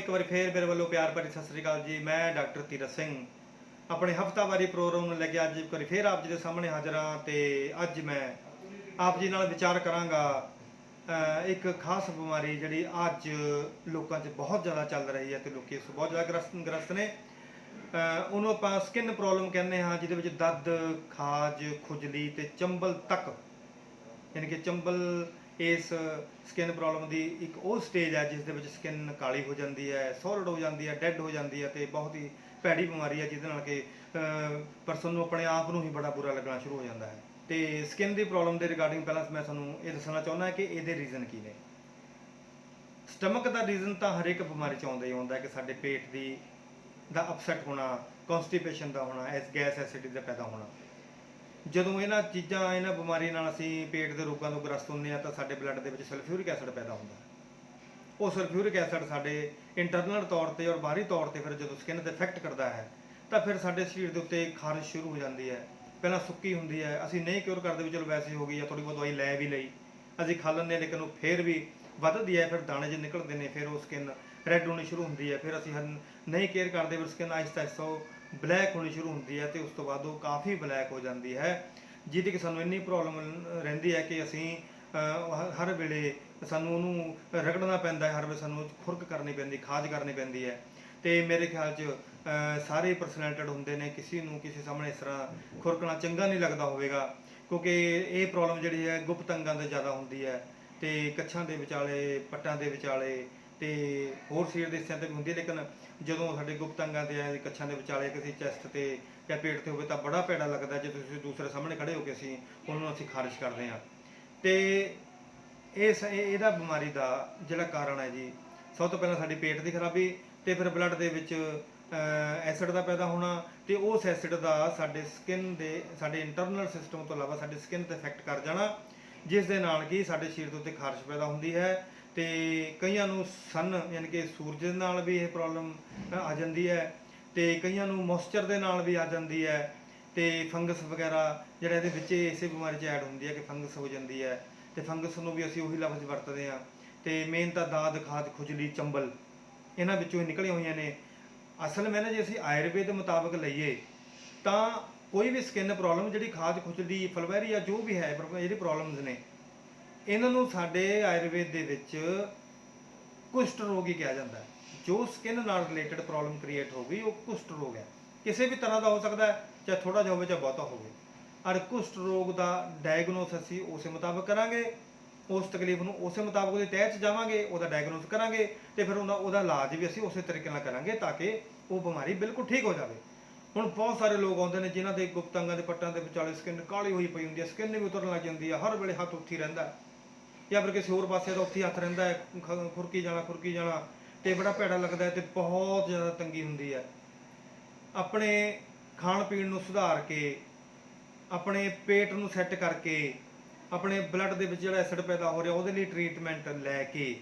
ਇੱਕ ਵਾਰੀ ਫੇਰ ਮੇਰੇ ਵੱਲੋਂ ਪਿਆਰ ਭਰੀ ਸਤਿ ਸ੍ਰੀ ਅਕਾਲ ਜੀ। ਮੈਂ ਡਾਕਟਰ ਤੀਰਥ ਸਿੰਘ। ਆਪਣੇ ਹਫਤਾਵਾਰੀ ਪ੍ਰੋਗਰਾਮ ਨੂੰ ਲੈ ਕੇ ਅੱਜ ਇੱਕ ਵਾਰੀ ਫੇਰ ਆਪ ਜੀ ਦੇ ਸਾਹਮਣੇ ਹਾਜ਼ਰ ਹਾਂ ਤੇ ਅੱਜ ਮੈਂ ਆਪ ਜੀ ਨਾਲ ਵਿਚਾਰ ਕਰਾਂਗਾ ਇੱਕ ਖਾਸ ਬਿਮਾਰੀ ਜਿਹੜੀ ਅੱਜ ਲੋਕਾਂ 'ਚ ਬਹੁਤ ਜ਼ਿਆਦਾ ਚੱਲ ਰਹੀ ਹੈ ਤੇ ਲੋਕੀ ਇਸ ਬਹੁਤ ਜ਼ਿਆਦਾ ਗ੍ਰਸਤ ਗ੍ਰਸਤ ਨੇ। ਅਹ, ਉਹਨੂੰ ਆਪਾਂ ਸਕਿਨ ਪ੍ਰੋਬਲਮ ਕਹਿੰਦੇ ਹਾਂ, ਜਿਹਦੇ ਵਿੱਚ ਦਰਦ, ਖਾਜ, ਖੁਜਲੀ ਤੇ ਚੰਬਲ ਤੱਕ, ਯਾਨੀ ਕਿ ਚੰਬਲ ਇਸ ਸਕਿਨ ਪ੍ਰੋਬਲਮ ਦੀ ਇੱਕ ਉਹ ਸਟੇਜ ਹੈ ਜਿਸ ਦੇ ਵਿੱਚ ਸਕਿਨ ਕਾਲੀ ਹੋ ਜਾਂਦੀ ਹੈ ਸੋਲਡ ਹੋ ਜਾਂਦੀ ਹੈ ਡੈੱਡ ਹੋ ਜਾਂਦੀ ਹੈ ਤੇ ਬਹੁਤ ਹੀ ਭੈੜੀ ਬਿਮਾਰੀ ਹੈ ਜਿਹਦੇ ਨਾਲ ਕਿ ਪਰਸਨ ਨੂੰ ਆਪਣੇ ਆਪ ਨੂੰ ਹੀ ਬੜਾ ਬੁਰਾ ਲੱਗਣਾ ਸ਼ੁਰੂ ਹੋ ਜਾਂਦਾ ਹੈ। ਤੇ ਸਕਿਨ ਦੀ ਪ੍ਰੋਬਲਮ ਦੇ ਰਿਗਾਰਡਿੰਗ ਪਹਿਲਾਂ ਮੈਂ ਤੁਹਾਨੂੰ ਇਹ ਦੱਸਣਾ ਚਾਹੁੰਦਾ ਕਿ ਇਹਦੇ ਰੀਜ਼ਨ ਕੀ ਨੇ। ਸਟਮਕ ਦਾ ਰੀਜ਼ਨ ਤਾਂ ਹਰ ਇੱਕ ਬਿਮਾਰੀ ਚ ਆਉਂਦਾ ਹੀ ਆਉਂਦਾ ਕਿ ਸਾਡੇ ਪੇਟ ਦੀ, ਦਾ ਅਪਸੈਟ ਹੋਣਾ ਕਨਸਟੀਪੇਸ਼ਨ ਦਾ ਹੋਣਾ ਐਸ ਗੈਸ ਐਸਿਡਿਟੀ ਦਾ ਪੈਦਾ ਹੋਣਾ। ਜਦੋਂ ਇਹਨਾਂ ਚੀਜ਼ਾਂ, ਇਹਨਾਂ ਬਿਮਾਰੀ ਨਾਲ ਅਸੀਂ ਪੇਟ ਦੇ ਰੋਗਾਂ ਤੋਂ ਗ੍ਰਸਤ ਹੁੰਦੇ ਆ ਤਾਂ ਸਾਡੇ ਬਲੱਡ ਦੇ ਵਿੱਚ ਸਲਫਿਊਰਿਕ ਐਸਿਡ ਪੈਦਾ ਹੁੰਦਾ ਉਹ ਸਲਫਿਊਰਿਕ ਐਸਿਡ ਸਾਡੇ ਇੰਟਰਨਲ ਤੌਰ ਤੇ ਔਰ ਬਾਹਰੀ ਤੌਰ ਤੇ ਫਿਰ ਜਦੋਂ ਸਕਿਨ ਤੇ ਇਫੈਕਟ ਕਰਦਾ ਹੈ, ਤਾਂ ਫਿਰ ਸਾਡੇ ਸਰੀਰ ਦੇ ਉੱਤੇ ਖਾਰਿਸ਼ ਸ਼ੁਰੂ ਹੋ ਜਾਂਦੀ ਹੈ। ਪਹਿਲਾਂ ਸੁੱਕੀ ਹੁੰਦੀ ਹੈ, ਅਸੀਂ ਨਹੀਂ ਕਿਉਰ ਕਰਦੇ ਵੀ ਚਲੋ ਵੈਸੇ ਹੋ ਗਈ ਜਾਂ ਥੋੜੀ ਬਹੁਤ ਦਵਾਈ ਲੈ ਵੀ ਲਈ, ਅਸੀਂ ਖਾ ਲੈਂਦੇ ਹਾਂ, ਲੇਕਿਨ ਉਹ ਫਿਰ ਵੀ ਵੱਧਦੀ ਹੈ, ਫਿਰ ਦਾਣੇ ਜੇ ਨਿਕਲਦੇ ਨੇ, ਫਿਰ ਉਹ ਸਕਿਨ ਰੈੱਡ ਹੋਣੀ ਸ਼ੁਰੂ ਹੁੰਦੀ ਹੈ, ਫਿਰ ਅਸੀਂ ਨਹੀਂ ਕੇਅਰ ਕਰਦੇ ਫਿਰ ਸਕਿਨ ਆਹਿਸਤਾ ਆਹਿਸਤਾ ਉਹ ਬਲੈਕ ਹੋਣੀ ਸ਼ੁਰੂ ਹੁੰਦੀ ਹੈ ਤੇ ਉਸ ਤੋਂ ਬਾਅਦ ਉਹ ਕਾਫੀ ਬਲੈਕ ਹੋ ਜਾਂਦੀ ਹੈ, ਜਿਹਦੀ ਕਿ ਸਾਨੂੰ ਇੰਨੀ ਪ੍ਰੋਬਲਮ ਰਹਿੰਦੀ ਹੈ ਕਿ ਅਸੀਂ ਹ- ਹਰ ਵੇਲੇ ਸਾਨੂੰ ਉਹਨੂੰ ਰਗੜਨਾ ਪੈਂਦਾ ਹੈ, ਹਰ ਵੇਲੇ ਸਾਨੂੰ ਖੁਰਕ ਕਰਨੀ ਪੈਂਦੀ, ਖਾਜ ਕਰਨੀ ਪੈਂਦੀ ਹੈ। ਤੇ ਮੇਰੇ ਖਿਆਲ 'ਚ ਸਾਰੇ ਪਰਸਨੈਲਟਡ ਹੁੰਦੇ ਨੇ, ਕਿਸੇ ਨੂੰ ਕਿਸੇ ਸਾਹਮਣੇ ਇਸ ਤਰ੍ਹਾਂ ਖੁਰਕਣਾ ਚੰਗਾ ਨਹੀਂ ਲੱਗਦਾ ਹੋਵੇਗਾ, ਕਿਉਂਕਿ ਇਹ ਪ੍ਰੋਬਲਮ ਜਿਹੜੀ ਹੈ ਗੁਪਤ ਅੰਗਾਂ ਦੇ ਜ਼ਿਆਦਾ ਹੁੰਦੀ ਹੈ, ਤੇ ਕੱਛਾਂ ਦੇ ਵਿਚਾਲੇ, ਪੱਟਾਂ ਦੇ ਵਿਚਾਲੇ ਤੇ ਹੋਰ ਸਰੀਰ ਦੇ ਹਿੱਸਿਆਂ ਤੇ ਵੀ ਹੁੰਦੀ ਹੈ, ਲੇਕਿਨ ਜਦੋਂ ਸਾਡੇ ਗੁਪਤ ਅੰਗਾਂ ਤੇ ਜਾਂ ਕੱਛਾਂ ਦੇ ਵਿਚਾਲੇ ਕਿਸੇ ਚੈਸਟ ਤੇ ਜਾਂ ਪੇਟ ਤੇ ਹੋਵੇ ਤਾਂ ਬੜਾ ਭੈੜਾ ਲੱਗਦਾ ਜੇ ਤੁਸੀਂ ਦੂਸਰੇ ਸਾਹਮਣੇ ਖੜੇ ਹੋ ਕੇ ਅਸੀਂ, ਉਹਨਾਂ ਨੂੰ ਅਸੀਂ ਖਾਰਿਜ ਕਰਦੇ ਹਾਂ। ਤੇ ਇਸ ਇਹਦਾ ਬਿਮਾਰੀ ਦਾ ਜਿਹੜਾ ਕਾਰਨ ਹੈ ਜੀ, ਸਭ ਤੋਂ ਪਹਿਲਾਂ ਸਾਡੀ ਪੇਟ ਦੀ ਖਰਾਬੀ ਤੇ ਫਿਰ ਬਲੱਡ ਦੇ ਵਿੱਚ ਐਸਿਡ ਦਾ ਪੈਦਾ ਹੋਣਾ ਤੇ ਉਸ ਐਸਿਡ ਦਾ ਸਾਡੇ ਸਕਿਨ ਦੇ, ਸਾਡੇ ਇੰਟਰਨਲ ਸਿਸਟਮ ਤੋਂ ਇਲਾਵਾ ਸਾਡੇ ਸਕਿਨ ਤੇ ਇਫੈਕਟ ਕਰ ਜਾਣਾ, ਜਿਸ ਦੇ ਨਾਲ ਕਿ ਸਾਡੇ ਸਰੀਰ ਦੇ ਉੱਤੇ ਖਾਰਸ਼ ਪੈਦਾ ਹੁੰਦੀ ਹੈ। ਤੇ ਕਈਆਂ ਨੂੰ ਸਨ ਯਾਨੀ ਕਿ ਸੂਰਜ ਨਾਲ ਵੀ ਇਹ ਪ੍ਰੋਬਲਮ ਆ ਜਾਂਦੀ ਹੈ ਤੇ ਕਈਆਂ ਨੂੰ ਮੋਇਸਚਰ ਦੇ ਨਾਲ ਵੀ ਆ ਜਾਂਦੀ ਹੈ ਤੇ ਫੰਗਸ ਵਗੈਰਾ ਜਿਹੜਾ ਇਹਦੇ ਵਿੱਚ ਇਸੇ ਬਿਮਾਰੀ 'ਚ ਐਡ ਹੁੰਦੀ ਹੈ ਕਿ ਫੰਗਸ ਹੋ ਜਾਂਦੀ ਹੈ ਤੇ ਫੰਗਸ ਨੂੰ ਵੀ ਅਸੀਂ ਉਹੀ ਲਫ਼ਜ਼ ਵਰਤਦੇ ਹਾਂ ਤੇ ਮੇਨ ਤਾਂ ਦਾਦ, ਖਾਦ, ਖੁਜਲੀ, ਚੰਬਲ ਇਹਨਾਂ ਵਿੱਚੋਂ ਹੀ ਨਿਕਲੀਆਂ ਹੋਈਆਂ ਨੇ। ਅਸਲ ਮੈਂ ਨਾ ਜੇ ਅਸੀਂ ਆਯੁਰਵੇਦ ਮੁਤਾਬਕ ਲਈਏ ਤਾਂ ਕੋਈ ਵੀ ਸਕਿਨ ਪ੍ਰੋਬਲਮ ਜਿਹੜੀ ਖਾਜ ਖੁਜਲੀ, ਫਲਵੈਰੀ ਜਾਂ ਜੋ ਵੀ ਹੈ ਪ੍ਰੋ- ਜਿਹੜੀ ਪ੍ਰੋਬਲਮਸ ਨੇ। ਇਹਨਾਂ ਨੂੰ ਸਾਡੇ ਆਯੁਰਵੇਦ ਦੇ ਵਿੱਚ ਕੁਸ਼ਟ ਰੋਗ ਹੀ ਕਿਹਾ ਜਾਂਦਾ ਹੈ। ਜੋ ਸਕਿਨ ਨਾਲ ਰਿਲੇਟਡ ਪ੍ਰੋਬਲਮ ਕ੍ਰੀਏਟ ਹੋ ਗਈ, ਉਹ ਕੁਸ਼ਟ ਰੋਗ ਹੈ। ਕਿਸੇ ਵੀ ਤਰ੍ਹਾਂ ਦਾ ਹੋ ਸਕਦਾ ਹੈ, ਚਾਹੇ ਥੋੜਾ ਜਿਹਾ ਹੋਵੇ, ਚਾਹੇ ਬਹੁਤਾ ਹੋਵੇ। ਔਰ ਕੁਸ਼ਟ ਰੋਗ ਦਾ ਡਾਇਗਨੋਸ ਅਸੀਂ ਉਸੇ ਮੁਤਾਬਕ ਕਰਾਂਗੇ, ਉਸ ਤਕਲੀਫ ਨੂੰ ਉਸੇ ਮੁਤਾਬਕ ਉਹਦੇ ਤਹਿਤ 'ਚ ਜਾਵਾਂਗੇ, ਉਹਦਾ ਡਾਇਗਨੋਸ ਕਰਾਂਗੇ ਤੇ ਫਿਰ ਉਹਦਾ ਉਹਦਾ ਇਲਾਜ ਵੀ ਅਸੀਂ ਉਸੇ ਤਰੀਕੇ ਨਾਲ ਕਰਾਂਗੇ ਤਾਂ ਕਿ ਉਹ ਬਿਮਾਰੀ ਬਿਲਕੁਲ ਠੀਕ ਹੋ ਜਾਵੇ। ਹੁਣ ਬਹੁਤ ਸਾਰੇ ਲੋਕ ਆਉਂਦੇ ਨੇ ਜਿਨ੍ਹਾਂ ਦੇ ਗੁਪਤ ਅੰਗਾਂ ਦੇ ਪੱਟਾਂ ਦੇ ਵਿਚਾਲੇ ਸਕਿਨ ਕਾਲੀ ਹੋਈ ਪਈ ਹੁੰਦੀ ਹੈ ਸਕਿਨ ਵੀ ਉਤਰਨ ਲੱਗ ਜਾਂਦੀ ਹੈ, ਹਰ ਵੇਲੇ ਹੱਥ ਉੱਥੀ ਰਹਿੰਦਾ ਜਾਂ ਫਿਰ ਕਿਸੇ ਹੋਰ ਪਾਸੇ ਦਾ ਉੱਥੇ ਹੀ ਹੱਥ ਰਹਿੰਦਾ ਹੈ, ਖ- ਖੁਰਕੀ ਜਾਣਾ ਖੁਰਕੀ ਜਾਣਾ, ਤੇ ਬੜਾ ਭੈੜਾ ਲੱਗਦਾ ਹੈ ਤੇ ਬਹੁਤ ਜ਼ਿਆਦਾ ਤੰਗੀ ਹੁੰਦੀ ਹੈ। ਆਪਣੇ ਖਾਣ ਪੀਣ ਨੂੰ ਸੁਧਾਰ ਕੇ, ਆਪਣੇ ਪੇਟ ਨੂੰ ਸੈੱਟ ਕਰਕੇ, ਆਪਣੇ ਬਲੱਡ ਦੇ ਵਿੱਚ ਜਿਹੜਾ ਐਸਿਡ ਪੈਦਾ ਹੋ ਰਿਹਾ ਉਹਦੇ ਲਈ ਟ੍ਰੀਟਮੈਂਟ ਲੈ ਕੇ,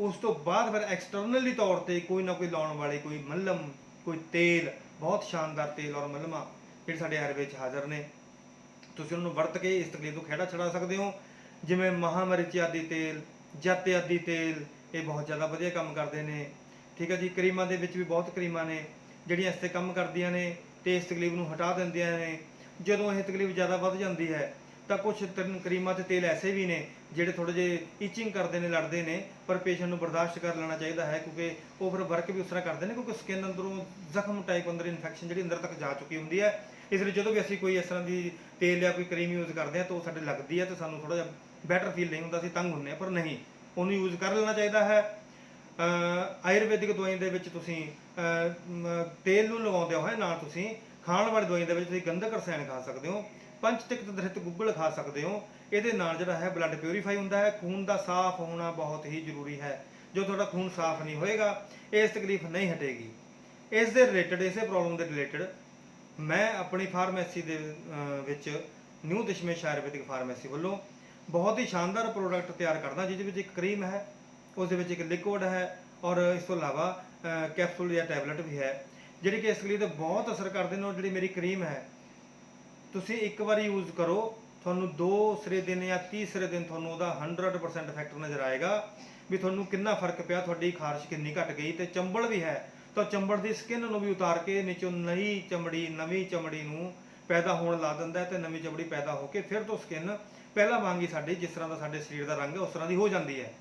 ਉਸ ਤੋਂ ਬਾਅਦ ਫਿਰ ਐਕਸਟਰਨਲੀ ਤੌਰ ਤੇ ਕੋਈ ਨਾ ਕੋਈ ਲਾਉਣ ਵਾਲੇ ਕੋਈ ਮਲਮ, ਕੋਈ ਤੇਲ, ਬਹੁਤ ਸ਼ਾਨਦਾਰ ਤੇਲ ਔਰ ਮਲਮਾਂ ਜਿਹੜੇ ਸਾਡੇ ਆਯੁਰਵੇਦ 'ਚ ਹਾਜ਼ਰ ਨੇ। ਤੁਸੀਂ ਉਹਨੂੰ ਵਰਤ ਕੇ ਇਸ ਤਕਲੀਫ ਤੋਂ ਖਹਿੜਾ ਛਡਾ ਸਕਦੇ ਹੋ। ਜਿਵੇਂ ਮਹਾਮਰਿਚ ਆਦੀ ਤੇਲ, ਜਤ ਆਦੀ ਤੇਲ, ਇਹ ਬਹੁਤ ਜ਼ਿਆਦਾ ਵਧੀਆ ਕੰਮ ਕਰਦੇ ਨੇ। ਠੀਕ ਹੈ ਜੀ, ਕਰੀਮਾਂ ਦੇ ਵਿੱਚ ਵੀ ਬਹੁਤ ਕਰੀਮਾਂ ਨੇ, ਜਿਹੜੀਆਂ ਇਸ ਤੇ ਕੰਮ ਕਰਦੀਆਂ ਨੇ ਤੇ ਇਸ ਤਕਲੀਫ ਨੂੰ ਹਟਾ ਦਿੰਦੀਆਂ ਨੇ। ਜਦੋਂ ਇਹ ਤਕਲੀਫ ਜ਼ਿਆਦਾ ਵੱਧ ਜਾਂਦੀ ਹੈ, ਤਾਂ ਕੁਝ ਕਰੀਮਾਂ ਤੇ ਤੇਲ ਐਸੇ ਵੀ ਨੇ, ਜਿਹੜੇ ਥੋੜੇ ਜਿਹੇ ਇਚਿੰਗ ਕਰਦੇ ਨੇ, ਲੜਦੇ ਨੇ, ਪਰ ਪੇਸ਼ੈਂਟ ਨੂੰ ਬਰਦਾਸ਼ਤ ਕਰ ਲੈਣਾ ਚਾਹੀਦਾ ਹੈ, ਕਿਉਂਕਿ ਉਹ ਫਿਰ ਵਰਕ ਵੀ ਉਸ ਤਰ੍ਹਾਂ ਕਰਦੇ ਨੇ, ਕਿਉਂਕਿ ਸਕਿਨ ਅੰਦਰੋਂ ਜ਼ਖਮ ਟਾਈਪ ਅੰਦਰ ਇਨਫੈਕਸ਼ਨ ਜਿਹੜੀ ਅੰਦਰ ਤੱਕ ਜਾ ਚੁੱਕੀ ਹੁੰਦੀ ਹੈ। ਇਸ ਲਈ ਜਦੋਂ ਵੀ ਅਸੀਂ ਕੋਈ ਇਸ ਤਰ੍ਹਾਂ ਦੀ ਤੇਲ ਜਾਂ ਕੋਈ ਕਰੀਮ ਯੂਜ਼ ਕਰਦੇ ਹਾਂ, ਤਾਂ ਉਹ ਸਾਡੇ ਲੱਗਦੀ ਹੈ ਤੇ ਸਾਨੂੰ ਥੋੜਾ ਜਿਹਾ ਬੈਟਰ ਫੀਲ ਨਹੀਂ ਹੁੰਦਾ ਅਸੀਂ ਤੰਗ ਹੁੰਦੇ ਹਾਂ ਪਰ ਨਹੀਂ, ਉਹਨੂੰ ਯੂਜ਼ ਕਰ ਲੈਣਾ ਚਾਹੀਦਾ ਹੈ। ਆਯੁਰਵੈਦਿਕ ਦਵਾਈ ਦੇ ਵਿੱਚ ਤੁਸੀਂ ਤੇਲ ਨੂੰ ਲਗਾਉਂਦੇ ਹੋਏ ਨਾ ਤੁਸੀਂ ਖਾਣ ਵਾਲੀ ਦਵਾਈ ਦੇ ਵਿੱਚ ਤੁਸੀਂ ਗੰਧਕ ਰਸਾਇਣ ਖਾ ਸਕਦੇ ਹੋ ਪੰਚਤਿਕਤ ਦ੍ਰਿਤ ਗੁੱਗਲ ਖਾ ਸਕਦੇ ਹੋ। ਇਹਦੇ ਨਾਲ ਜਿਹੜਾ ਹੈ ਬਲੱਡ ਪਿਊਰੀਫਾਈ ਹੁੰਦਾ ਹੈ, ਖੂਨ ਦਾ ਸਾਫ਼ ਹੋਣਾ ਬਹੁਤ ਹੀ ਜ਼ਰੂਰੀ ਹੈ। ਜੋ ਤੁਹਾਡਾ ਖੂਨ ਸਾਫ਼ ਨਹੀਂ ਹੋਏਗਾ, ਇਸ ਤਕਲੀਫ ਨਹੀਂ ਹਟੇਗੀ। ਇਸ ਦੇ ਰਿਲੇਟਡ ਇਸੇ ਪ੍ਰੋਬਲਮ ਦੇ ਰਿਲੇਟਡ ਮੈਂ ਆਪਣੀ ਫਾਰਮੇਸੀ ਦੇ ਵਿੱਚ ਨਿਊ ਦਸ਼ਮੇਸ਼ ਆਯੁਰਵੈਦਿਕ ਫਾਰਮੇਸੀ ਵੱਲੋਂ ਬਹੁਤ ਹੀ ਸ਼ਾਨਦਾਰ ਪ੍ਰੋਡਕਟ ਤਿਆਰ ਕਰਦਾ, ਜਿਹਦੇ ਵਿੱਚ ਇੱਕ ਕਰੀਮ ਹੈ ਉਸ ਦੇ ਵਿੱਚ ਇੱਕ ਲਿਕੁਇਡ ਹੈ ਔਰ ਇਸ ਤੋਂ ਇਲਾਵਾ ਕੈਪਸੂਲ ਜਾਂ ਟੈਬਲੇਟ ਵੀ ਹੈ। ਜਿਹੜੀ ਕਿ ਇਸ ਲਈ ਤੇ ਬਹੁਤ ਅਸਰ ਕਰਦੇ ਨੇ ਔਰ ਜਿਹੜੀ ਮੇਰੀ ਕਰੀਮ ਹੈ। ਤੁਸੀਂ ਇੱਕ ਵਾਰੀ ਯੂਜ਼ ਕਰੋ, ਤੁਹਾਨੂੰ ਦੋ ਸਿਰੇ ਦਿਨ ਜਾਂ ਤੀਸਰੇ ਦਿਨ ਤੁਹਾਨੂੰ ਉਹਦਾ 100% ਇਫੈਕਟ ਨਜ਼ਰ ਆਏਗਾ ਵੀ ਤੁਹਾਨੂੰ ਕਿੰਨਾ ਫ਼ਰਕ ਪਿਆ, ਤੁਹਾਡੀ ਖਾਰਸ਼ ਕਿੰਨੀ ਘਟ ਗਈ ਤੇ ਚੰਬਲ ਵੀ ਹੈ। ਤਾਂ ਚੰਬਲ ਦੀ ਸਕਿਨ ਨੂੰ ਵੀ ਉਤਾਰ ਕੇ, ਨੀਚੋਂ ਨਈ ਚਮੜੀ, ਨਵੀਂ ਚਮੜੀ ਨੂੰ ਪੈਦਾ ਹੋਣ ਲਾ ਦਿੰਦਾ ਹੈ ਤੇ ਨਵੀਂ ਚਮੜੀ ਪੈਦਾ ਹੋ ਕੇ ਫਿਰ ਤੋਂ ਸਕਿਨ ਪਹਿਲਾਂ ਵਾਂਗ ਹੀ ਸਾਡੀ, ਜਿਸ ਤਰ੍ਹਾਂ ਦਾ ਸਾਡੇ ਸਰੀਰ ਦਾ ਰੰਗ ਹੈ, ਉਸ ਤਰ੍ਹਾਂ ਦੀ ਹੋ ਜਾਂਦੀ ਹੈ।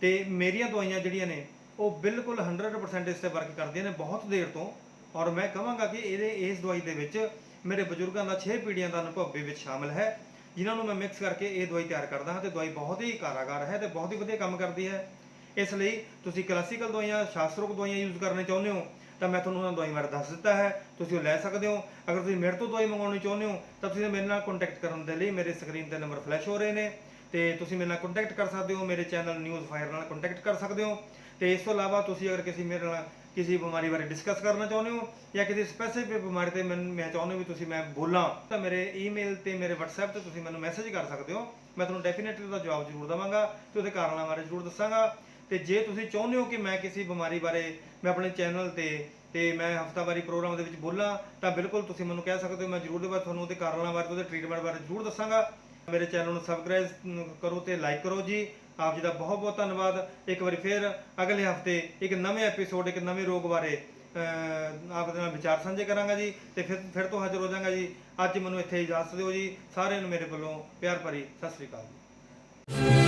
ਤੇ ਮੇਰੀਆਂ ਦਵਾਈਆਂ ਜਿਹੜੀਆਂ ਨੇ, ਉਹ ਬਿਲਕੁਲ 100% ਇਸ ਤੇ ਵਰਕ ਕਰਦੀਆਂ ਨੇ ਬਹੁਤ ਦੇਰ ਤੋਂ। ਔਰ ਮੈਂ ਕਹਾਂਗਾ ਕਿ ਇਹਦੇ, ਇਸ ਦਵਾਈ ਦੇ ਵਿੱਚ ਮੇਰੇ ਬਜ਼ੁਰਗਾਂ ਦਾ 6 ਪੀੜ੍ਹੀਆਂ ਦਾ ਅਨੁਭਵ ਵੀ ਵਿੱਚ ਸ਼ਾਮਲ ਹੈ, ਜਿਨ੍ਹਾਂ ਨੂੰ ਮੈਂ ਮਿਕਸ ਕਰਕੇ ਇਹ ਦਵਾਈ ਤਿਆਰ ਕਰਦਾ ਹਾਂ ਤੇ ਦਵਾਈ ਬਹੁਤ ਹੀ ਕਾਰਾਗਾਰ ਹੈ ਤੇ ਬਹੁਤ ਹੀ ਵਧੀਆ ਕੰਮ ਕਰਦੀ ਹੈ। ਇਸ ਲਈ ਤੁਸੀਂ ਕਲਾਸੀਕਲ ਦਵਾਈਆਂ, ਸ਼ਾਸਤਰੋਕ ਦਵਾਈਆਂ ਯੂਜ਼ ਕਰਨੇ ਚਾਹੁੰਦੇ ਹੋ ਤਾਂ ਮੈਂ ਤੁਹਾਨੂੰ ਉਹਨਾਂ ਦਵਾਈ ਬਾਰੇ ਦੱਸ ਦਿੱਤਾ ਹੈ। ਤੁਸੀਂ ਉਹ ਲੈ ਸਕਦੇ ਹੋ। ਅਗਰ ਤੁਸੀਂ ਮੇਰੇ ਤੋਂ ਦਵਾਈ ਮੰਗਵਾਉਣੀ ਚਾਹੁੰਦੇ ਹੋ, ਤਾਂ ਤੁਸੀਂ ਮੇਰੇ ਨਾਲ ਕੰਟੈਕਟ ਕਰਨ ਦੇ ਲਈ ਮੇਰੇ ਸਕਰੀਨ ਤੇ ਨੰਬਰ ਫਲੈਸ਼ ਹੋ ਰਹੇ ਨੇ। ਤੇ ਤੁਸੀਂ ਮੇਰੇ ਨਾਲ ਕੰਟੈਕਟ ਕਰ ਸਕਦੇ ਹੋ, ਮੇਰੇ ਚੈਨਲ ਨਿਊਜ਼ ਫਾਇਰ ਨਾਲ ਕੰਟੈਕਟ ਕਰ ਸਕਦੇ ਹੋ। ਤੇ ਇਸ ਤੋਂ ਇਲਾਵਾ ਤੁਸੀਂ ਅਗਰ ਕਿਸੇ ਮੇਰੇ ਨਾਲ ਕਿਸੇ ਬਿਮਾਰੀ ਬਾਰੇ ਡਿਸਕਸ ਕਰਨਾ ਚਾਹੁੰਦੇ ਹੋ ਜਾਂ ਕਿਸੇ ਸਪੈਸੀਫਿਕ ਬਿਮਾਰੀ ਤੇ ਮੈਨੂੰ ਮੈਂ ਚਾਹੁੰਦੇ ਹੋ ਵੀ ਤੁਸੀਂ ਮੈਂ ਬੋਲਾਂ, ਤਾਂ ਮੇਰੇ ਈਮੇਲ ਤੇ, ਮੇਰੇ WhatsApp ਤੇ ਤੁਸੀਂ ਮੈਨੂੰ ਮੈਸੇਜ ਕਰ ਸਕਦੇ ਹੋ। ਮੈਂ ਤੁਹਾਨੂੰ ਡੈਫੀਨਿਟਲੀ ਉਹਦਾ ਜਵਾਬ ਜ਼ਰੂਰ ਦਵਾਂਗਾ ਤੇ ਉਹਦੇ ਕਾਰਨਾਂ ਬਾਰੇ ਜ਼ਰੂਰ ਦੱਸਾਂਗਾ। ਤੇ ਜੇ ਤੁਸੀਂ ਚਾਹੁੰਦੇ ਹੋ ਕਿ ਮੈਂ ਕਿਸੇ ਬਿਮਾਰੀ ਬਾਰੇ ਮੈਂ ਆਪਣੇ ਚੈਨਲ ਤੇ ਤੇ ਮੈਂ ਹਫਤਾਵਾਰੀ ਪ੍ਰੋਗਰਾਮ ਦੇ ਵਿੱਚ ਬੋਲਾਂ, ਤਾਂ ਬਿਲਕੁਲ ਤੁਸੀਂ ਮੈਨੂੰ ਕਹਿ ਸਕਦੇ ਹੋ, ਮੈਂ ਜ਼ਰੂਰ ਦੇ ਬਾਅਦ ਤੁਹਾਨੂੰ ਉਹਦੇ ਕਾਰਨਾਂ ਬਾਰੇ ਤੇ ਉਹਦੇ ਟ੍ਰੀਟਮੈਂਟ ਬਾਰੇ ਜ਼ਰੂਰ ਦੱਸਾਂਗਾ। ਮੇਰੇ ਚੈਨਲ ਨੂੰ ਸਬਸਕ੍ਰਾਈਬ ਕਰੋ ਤੇ ਲਾਈਕ ਕਰੋ ਜੀ। ਆਪ ਜੀ ਦਾ ਬਹੁਤ ਬਹੁਤ ਧੰਨਵਾਦ। ਇੱਕ ਵਾਰੀ ਫੇਰ ਅਗਲੇ ਹਫ਼ਤੇ ਇੱਕ ਨਵੇਂ ਐਪੀਸੋਡ ਇੱਕ ਨਵੇਂ ਰੋਗ ਬਾਰੇ ਆਪ ਦੇ ਨਾਲ ਵਿਚਾਰ ਸਾਂਝੇ ਕਰਾਂਗਾ ਜੀ ਤੇ ਫਿਰ ਫਿਰ ਤੋਂ ਹਾਜ਼ਰ ਹੋ ਜਾਵਾਂਗਾ ਜੀ। ਅੱਜ ਮੈਨੂੰ ਇੱਥੇ ਇਜਾਜ਼ਤ ਦਿਓ ਜੀ। ਸਾਰਿਆਂ ਨੂੰ ਮੇਰੇ ਵੱਲੋਂ ਪਿਆਰ ਭਰੀ ਸਤਿ ਸ੍ਰੀ ਅਕਾਲ ਜੀ।